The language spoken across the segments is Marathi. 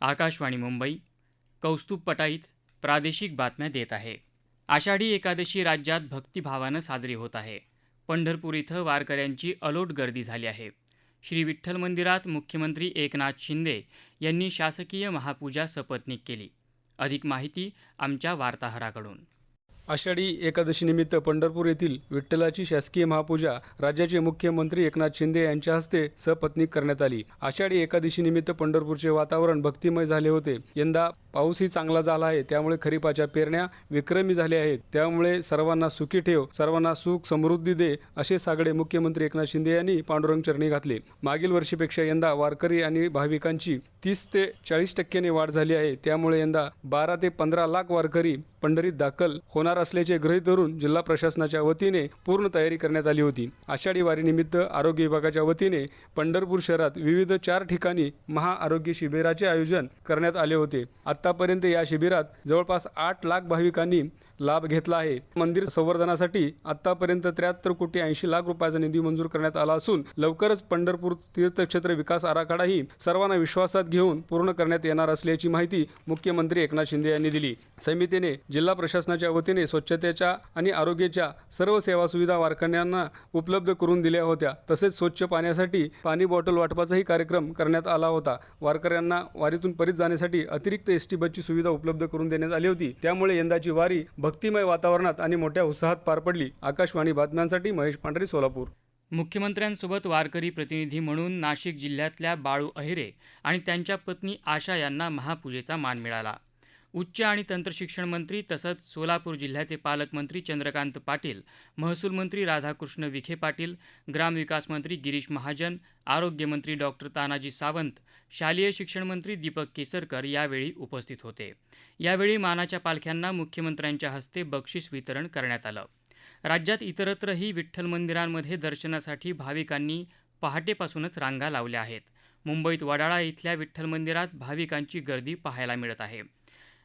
आकाशवाणी मुंबई कौस्तुभ पटाईत प्रादेशिक बातम्या देत आहे. आषाढी एकादशी राज्यात भक्तिभावानं साजरी होत आहे. पंढरपूर इथं वारकऱ्यांची अलोट गर्दी झाली आहे. श्री विठ्ठल मंदिरात मुख्यमंत्री एकनाथ शिंदे यांनी शासकीय महापूजा सपत्नीक केली. अधिक माहिती आमच्या वार्ताहराकडून. आषाढी एकादशीनिमित्त पंढरपूर येथील विठ्ठलाची शासकीय महापूजा राज्याचे मुख्यमंत्री एकनाथ शिंदे यांच्या हस्ते सपत्नीक करण्यात आली. आषाढी एकादशीनिमित्त पंढरपूरचे वातावरण भक्तिमय झाले होते. यंदा पाऊसही चांगला झाला आहे. त्यामुळे खरीपाच्या पेरण्या विक्रमी झाल्या आहेत. त्यामुळे सर्वांना सुखी ठेव सर्वांना सुख समृद्धी दे असे सागडे मुख्यमंत्री एकनाथ शिंदे यांनी पांडुरंग चरणी घातले. मागील वर्षीपेक्षा यंदा वारकरी आणि भाविकांची तीस ते चाळीस टक्क्याने वाढ झाली आहे. त्यामुळे यंदा बारा ते पंधरा लाख वारकरी पंढरीत दाखल होणार असल्याचे गृहीत धरून जिल्हा प्रशासनाच्या वतीने पूर्ण तयारी करण्यात आली होती. आषाढी वारीनिमित्त आरोग्य विभागाच्या वतीने पंढरपूर शहरात विविध चार ठिकाणी महाआरोग्य शिबिराचे आयोजन करण्यात आले होते. आतापर्यंत या शिबिरात जवळपास आठ लाख भाविकांनी लाभ घेतला आहे. मंदिर संवर्धनासाठी आतापर्यंत त्र्याहत्तर कोटी ऐंशी लाख रुपयाचा निधी मंजूर करण्यात आला असून लवकरच पंढरपूर तीर्थक्षेत्र विकास आराखडाही सर्वांना विश्वासात घेऊन पूर्ण करण्यात येणार असल्याची माहिती मुख्यमंत्री एकनाथ शिंदे यांनी दिली. समितीने जिल्हा प्रशासनाच्या वतीने स्वच्छतेच्या आणि आरोग्याच्या सर्व सेवा सुविधा वारकऱ्यांना उपलब्ध करून दिल्या होत्या. तसेच स्वच्छ पाण्यासाठी पाणी बॉटल वाटपाचाही कार्यक्रम करण्यात आला होता. वारकऱ्यांना वारीतून परत जाण्यासाठी अतिरिक्त एस टी बसची सुविधा उपलब्ध करून देण्यात आली होती. त्यामुळे यंदाची वारी भक्तिमय वातावरणात आणि मोठ्या उत्साहात पार पडली आकाशवाणी बातम्यांसाठी महेश पांढरे सोलापूर. मुख्यमंत्र्यांसोबत वारकरी प्रतिनिधी म्हणून नाशिक जिल्ह्यातल्या बाळू अहिरे आणि त्यांच्या पत्नी आशा यांना महापूजेचा मान मिळाला. उच्च आणि तंत्रशिक्षण मंत्री तसंच सोलापूर जिल्ह्याचे पालकमंत्री चंद्रकांत पाटील महसूल मंत्री राधाकृष्ण विखे पाटील ग्रामविकास मंत्री गिरीश महाजन आरोग्यमंत्री डॉक्टर तानाजी सावंत शालेय शिक्षण मंत्री दीपक केसरकर यावेळी उपस्थित होते. यावेळी मानाच्या पालख्यांना मुख्यमंत्र्यांच्या हस्ते बक्षीस वितरण करण्यात आलं. राज्यात इतरत्रही विठ्ठल मंदिरांमध्ये दर्शनासाठी भाविकांनी पहाटेपासूनच रांगा लावल्या आहेत. मुंबईत वडाळा इथल्या विठ्ठल मंदिरात भाविकांची गर्दी पाहायला मिळत आहे.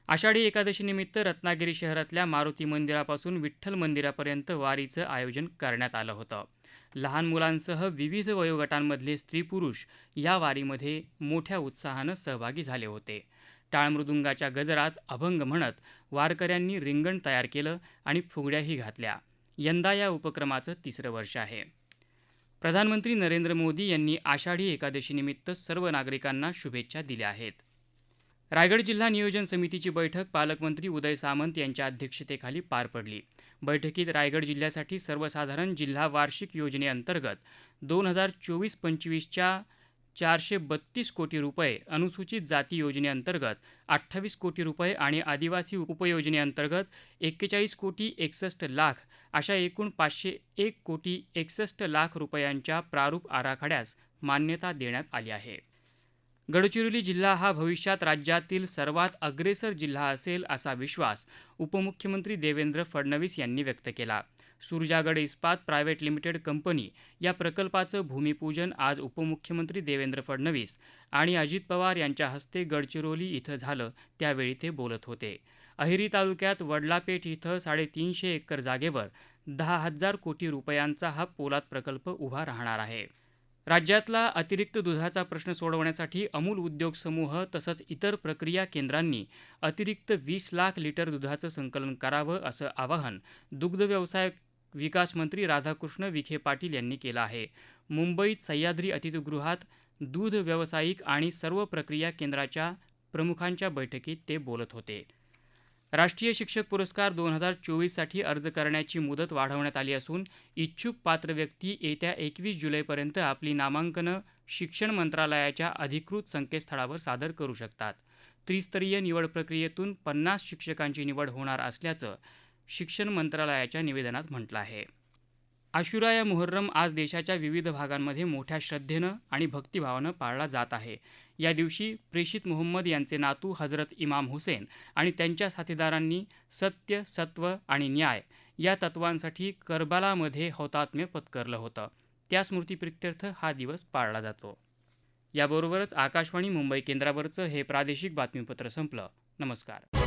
आषाढी एकादशीनिमित्त रत्नागिरी शहरातल्या मारुती मंदिरापासून विठ्ठल मंदिरापर्यंत वारीचं आयोजन करण्यात आलं होतं. लहान मुलांसह विविध वयोगटांमधले स्त्री पुरुष या वारीमध्ये मोठ्या उत्साहानं सहभागी झाले होते. टाळमृदुंगाच्या गजरात अभंग म्हणत वारकऱ्यांनी रिंगण तयार केलं आणि फुगड्याही घातल्या. यंदा या उपक्रमाचं तिसरं वर्ष आहे. प्रधानमंत्री नरेंद्र मोदी यांनी आषाढी एकादशीनिमित्त सर्व नागरिकांना शुभेच्छा दिल्या आहेत. रायगड जिल्हा नियोजन समितीची बैठक पालकमंत्री उदय सामंत यांच्या अध्यक्षतेखाली पार पडली. बैठकीत रायगड जिल्ह्यासाठी सर्वसाधारण जिल्हा वार्षिक योजनेअंतर्गत दोन हजार चोवीस पंचवीसच्या चारशे बत्तीस कोटी रुपये अनुसूचित जाती योजनेअंतर्गत अठ्ठावीस कोटी रुपये आणि आदिवासी उपयोजनेअंतर्गत एक्केचाळीस कोटी एकसष्ट लाख अशा एकूण पाचशे एक कोटी एकसष्ट लाख रुपयांच्या प्रारूप आराखड्यास मान्यता देण्यात आली आहे. गडचिरोली जिल्हा हा भविष्यात राज्यातील सर्वात अग्रेसर जिल्हा असेल असा विश्वास उपमुख्यमंत्री देवेंद्र फडणवीस यांनी व्यक्त केला. सुरजागड इस्पात प्रायव्हेट लिमिटेड कंपनी या प्रकल्पाचं भूमिपूजन आज उपमुख्यमंत्री देवेंद्र फडणवीस आणि अजित पवार यांच्या हस्ते गडचिरोली इथं झालं त्यावेळी ते बोलत होते. अहिरी तालुक्यात वडलापेठ इथं साडेतीनशे एकर जागेवर दहा हजार कोटी रुपयांचा हा पोलाद प्रकल्प उभा राहणार आहे. राज्यातला अतिरिक्त दुधाचा प्रश्न सोडवण्यासाठी अमूल उद्योग समूह तसंच इतर प्रक्रिया केंद्रांनी अतिरिक्त वीस लाख लिटर दुधाचं संकलन करावं असं आवाहन दुग्ध व्यवसाय विकास मंत्री राधाकृष्ण विखे पाटील यांनी केलं आहे. मुंबईत सह्याद्री अतिथीगृहात दूध व्यावसायिक आणि सर्व प्रक्रिया केंद्राच्या प्रमुखांच्या बैठकीत ते बोलत होते. राष्ट्रीय शिक्षक पुरस्कार दोन हजार चोवीससाठी अर्ज करण्याची मुदत वाढवण्यात आली असून इच्छुक पात्र व्यक्ती येत्या एकवीस जुलैपर्यंत आपली नामांकनं शिक्षण मंत्रालयाच्या अधिकृत संकेतस्थळावर सादर करू शकतात. त्रिस्तरीय निवड प्रक्रियेतून पन्नास शिक्षकांची निवड होणार असल्याचं शिक्षण मंत्रालयाच्या निवेदनात म्हटलं आहे. आशुरा या मुहर्रम आज देशाच्या विविध भागांमध्ये मोठ्या श्रद्धेनं आणि भक्तिभावानं पाळला जात आहे. या दिवशी प्रेषित मोहम्मद यांचे नातू हजरत इमाम हुसेन आणि त्यांच्या साथीदारांनी सत्य सत्व आणि न्याय या तत्वांसाठी करबालामध्ये हौतात्म्य पत्करलं होतं. त्या स्मृतीप्रित्यर्थ हा दिवस पाळला जातो. याबरोबरच आकाशवाणी मुंबई केंद्रावरचं हे प्रादेशिक बातमीपत्र संपलं. नमस्कार.